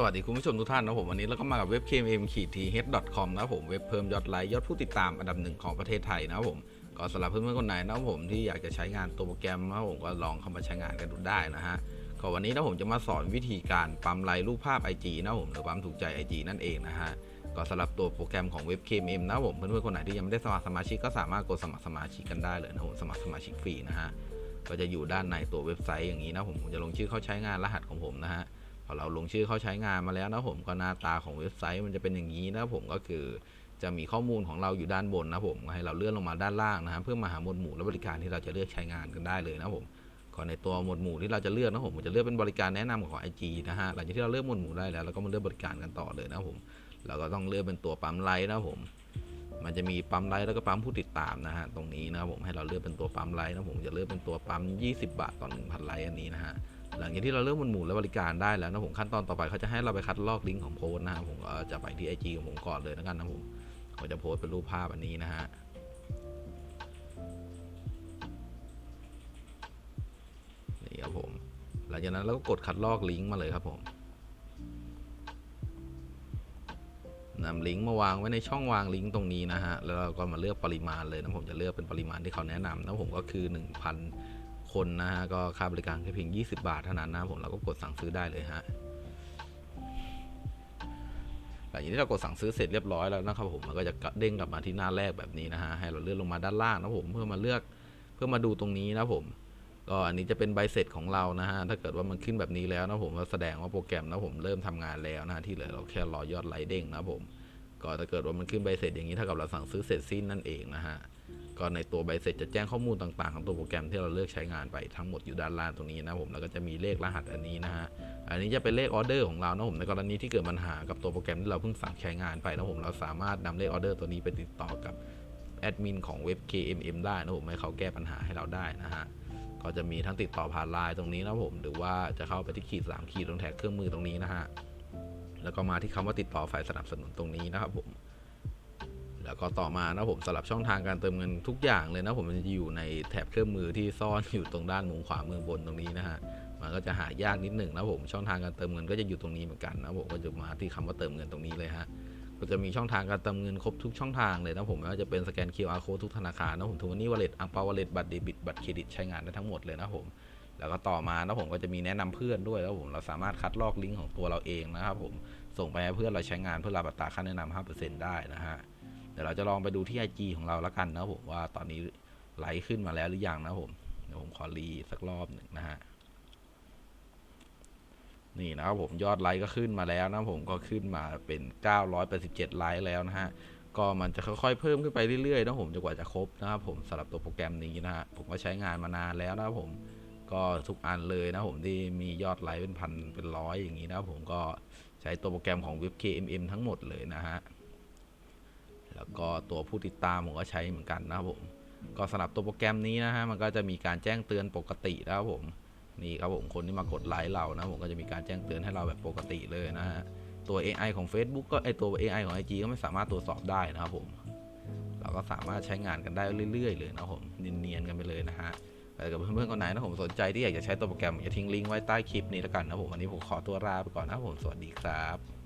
สวัสดีคุณผู้ชมทุกท่านนะผมวันนี้เราก็มากับเว็บ kmm ขีด th com นะครับผมเว็บเพิ่มยอดไลค์ยอดผู้ติดตามอันดับหนึ่งของประเทศไทยนะผมก็สำหรับเพื่อนๆคนไหนนะผมที่อยากจะใช้งานตัวโปรแกรมนะผมก็ลองเข้ามาใช้งานกันดูได้นะฮะก็วันนี้นะผมจะมาสอนวิธีการปั๊มไลค์รูปภาพ IG นะผมหรือปั๊มถูกใจ IG นั่นเองนะฮะก็สำหรับตัวโปรแกรมของเว็บ KMM นะผมเพื่อนๆคนไหนที่ยังไม่ได้สมัครสมาชิกก็สามารถกดสมัครสมาชิกกันได้เลยนะผมสมัครสมาชิกฟรีนะฮะก็จะอยู่ด้านในตัวเว็บไซต์อย่างนี้นะผมผมจะลงชื่อเข้าใช้งานรหัสของผมนะฮะ พอเราลงชื่อเข้าใช้งานมาแล้วนะผมก็หน้าตาของเว็บไซต์มันจะเป็นอย่างนี้นะผมก็คือจะมีข้อมูลของเราอยู่ด้านบนนะผมให้เราเลื่อนลงมาด้านล่างนะฮะเพื่อมาหาหมวดหมู่และบริการที่เราจะเลือกใช้งานกันได้เลยนะผมก่อนในตัวหมวดหมู่ที่เราจะเลือกนะผมจะเลือกเป็นบริการแนะนำของ IG นะฮะหลังจากที่เราเลือกหมวดหมู่ได้แล้วเราก็มาเลือกบริการกันต่อเลยนะผมเราก็ต้องเลือกเป็นตัวปั๊มไลค์นะผม มันจะมีปั๊มไลค์แล้วก็ปั๊มผู้ติดตามนะฮะตรงนี้นะผมให้เราเลือกเป็นตัวปั๊มไลค์นะผมจะเลือกเป็นตัวปั๊ม 20 บาทต่อ 1,000ไลค์อันนี้นะฮะ หลังจากที่เราเริ่มมันหมุนและบริการได้แล้วนะผมขั้นตอนต่อไปเขาจะให้เราไปคัดลอกลิงก์ของโพสต์นะครับผมก็จะไปที่ไอจีของผมก่อนเลยแล้วกันนะผมผมจะโพสต์เป็นรูปภาพอันนี้นะฮะนี่ครับผมหลังจากนั้นเราก็กดคัดลอกลิงก์มาเลยครับผมนำลิงก์มาวางไว้ในช่องวางลิงก์ตรงนี้นะฮะ แล้วเราก็มาเลือกปริมาณเลยนะผมจะเลือกเป็นปริมาณที่เขาแนะนำนะผมก็คือ 1,000 คนนะฮะ ก็ค่าบริการแค่เพียง 20 บาทเท่านั้นนะผมเราก็กดสั่งซื้อได้เลยฮะหลังจากที่เรากดสั่งซื้อเสร็จเรียบร้อยแล้วนะครับผมมันก็จะเด้งกลับมาที่หน้าแรกแบบนี้นะฮะให้เราเลื่อนลงมาด้านล่างนะผมเพื่อมาเลือกเพื่อมาดูตรงนี้นะผมก็อันนี้จะเป็นใบเสร็จของเรานะฮะถ้าเกิดว่ามันขึ้นแบบนี้แล้วนะผมก็แสดงว่าโปรแกรมนะผมเริ่มทำงานแล้วนะที่เหลือเราแค่รอยอดไลค์เด้งนะผมก็ถ้าเกิดว่ามันขึ้นใบเสร็จอย่างนี้เท่ากับเราสั่งซื้อเสร็จสิ้นนั่นเองนะฮะ ก็ในตัวใบเสร็จจะแจ้งข้อมูลต่างๆ ของตัวโปรแกรมที่เราเลือกใช้งานไปทั้งหมดอยู่ด้านล่างตรงนี้นะผมแล้วก็จะมีเลขรหัสอันนี้นะฮะอันนี้จะเป็นเลขออเดอร์ของเรานะผมในกรณีที่เกิดปัญหากับตัวโปรแกรมที่เราเพิ่งสั่งใช้งานไปนะผมเราสามารถนำเลขออเดอร์ตัวนี้ไปติดต่อกับแอดมินของเว็บ KMM ได้นะผมให้เขาแก้ปัญหาให้เราได้นะฮะก็จะมีทั้งติดต่อผ่านไลน์ตรงนี้นะผมหรือว่าจะเข้าไปที่ขีดสามขีดตรงแท็กเครื่องมือตรงนี้นะฮะแล้วก็มาที่คำว่าติดต่อฝ่ายสนับสนุนตรงนี้นะครับผม แล้วก็ต่อมานะผมสำหรับช่องทางการเติมเงินทุกอย่างเลยนะผมมันจะอยู่ในแถบเครื่องมือที่ซ่อนอยู่ตรงด้านมุมขวามือบนตรงนี้นะฮะมันก็จะหายากนิดหนึ่งนะผมช่องทางการเติมเงินก็จะอยู่ตรงนี้เหมือนกันนะผมก็จะมาที่คำว่าเติมเงินตรงนี้เลยฮะก็จะมีช่องทางการเติมเงินครบทุกช่องทางเลยนะผมไม่ว่าจะเป็นสแกน QR code ทุกธนาคารนะผมทูนี่วอลเล็ตอังเปาวอลเล็ตบัตรเดบิตบัตรเครดิตใช้งานได้ทั้งหมดเลยนะผมแล้วก็ต่อมานะผมก็จะมีแนะนำเพื่อนด้วยแล้วผมเราสามารถคัดลอกลิงก์ของตัวเราเองนะครับผมส่งไปให้เพื่อนเราใช้งานเพื่อรับอัตราค่าแนะนำ5%ได้นะฮะ ดี๋ยวเราจะลองไปดูที่ IG ของเราแล้วกันนะผมว่าตอนนี้ไลค์ขึ้นมาแล้วหรือยังนะผมเดี๋ยวผมขอรีสักรอบหนึ่งนะฮะนี่นะครับผมยอดไลค์ก็ขึ้นมาแล้วนะผมก็ขึ้นมาเป็น 987 ไลค์แล้วนะฮะก็มันจะค่อยๆเพิ่มขึ้นไปเรื่อยๆนะผมจนกว่าจะครบนะครับผมสำหรับตัวโปรแกรมนี้นะฮะผมก็ใช้งานมานานแล้วนะครับผมก็ทุกอันเลยนะผมที่มียอดไลค์เป็นพันเป็นร้อยอย่างนี้นะผมก็ใช้ตัวโปรแกรมของเว็บ KMM ทั้งหมดเลยนะฮะ ก็ตัวผู้ติดตามผมก็ใช้เหมือนกันนะครับผม ก็สำหรับตัวโปรแกรมนี้นะฮะมันก็จะมีการแจ้งเตือนปกตินะครับผมนี่ครับผมคนที่มากดไลค์เรานะผมก็จะมีการแจ้งเตือนให้เราแบบปกติเลยนะฮะตัว AI ของ Facebook ก็ไอตัว AI ของ IG ก็ไม่สามารถตรวจสอบได้นะครับผม เราก็สามารถใช้งานกันได้เรื่อยๆเลยนะผมเนียนๆกันไปเลยนะฮะแต่กับเพื่อนๆคนไหนนะผมสนใจที่อยากจะใช้ตัวโปรแกรมผมจะทิ้งลิงก์ไว้ใต้คลิปนี้แล้วกันนะผมวันนี้ผมขอตัวลาไปก่อนนะผมสวัสดีครับ